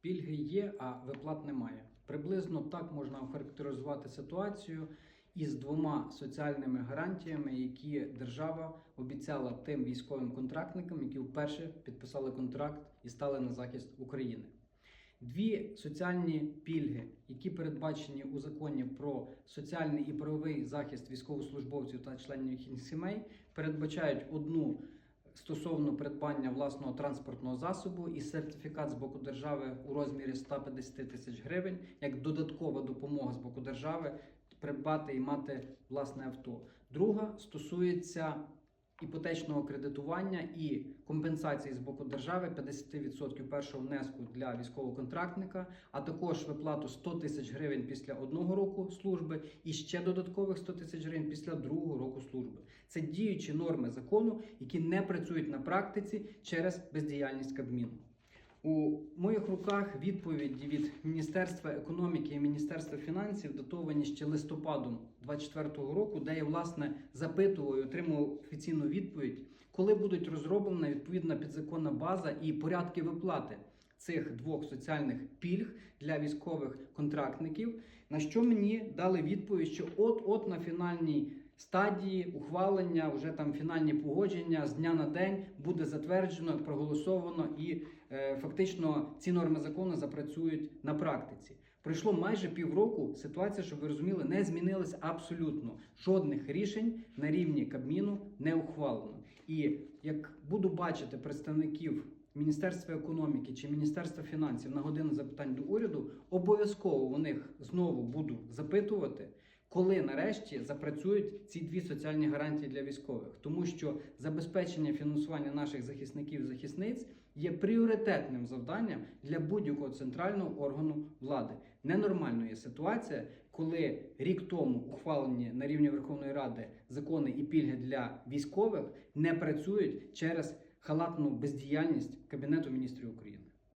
Пільги є, а виплат немає. Приблизно так можна охарактеризувати ситуацію із двома соціальними гарантіями, які держава обіцяла тим військовим контрактникам, які вперше підписали контракт і стали на захист України. Дві соціальні пільги, які передбачені у законі про соціальний і правовий захист військовослужбовців та членів їхніх сімей, передбачають одну стосовно придбання власного транспортного засобу і сертифікат з боку держави у розмірі 150 тисяч гривень як додаткова допомога з боку держави придбати і мати власне авто. Друга стосується іпотечного кредитування і компенсації з боку держави 50% першого внеску для військового контрактника, а також виплату 100 тисяч гривень після одного року служби і ще додаткових 100 тисяч гривень після другого року служби. Це діючі норми закону, які не працюють на практиці через бездіяльність Кабміну. У моїх руках відповіді від Міністерства економіки і Міністерства фінансів датовані ще листопадом 2024 року, де я власне запитував і отримував офіційну відповідь, коли будуть розроблена відповідна підзаконна база і порядки виплати цих двох соціальних пільг для військових контрактників. На що мені дали відповідь, що от-от на фінальній стадії ухвалення, вже там фінальні погодження з дня на день буде затверджено, проголосовано і е, фактично ці норми закону запрацюють на практиці. Пройшло майже півроку. Ситуація, щоб ви розуміли, не змінилася абсолютно. Жодних рішень на рівні Кабміну не ухвалено. І як буду бачити представників Міністерства економіки чи Міністерства фінансів на годину запитань до уряду, обов'язково у них знову буду запитувати, коли нарешті запрацюють ці дві соціальні гарантії для військових, тому що забезпечення фінансування наших захисників і захисниць є пріоритетним завданням для будь-якого центрального органу влади. Ненормальною є ситуація, коли рік тому ухвалені на рівні Верховної Ради закони і пільги для військових не працюють через халатну бездіяльність Кабінету міністрів України.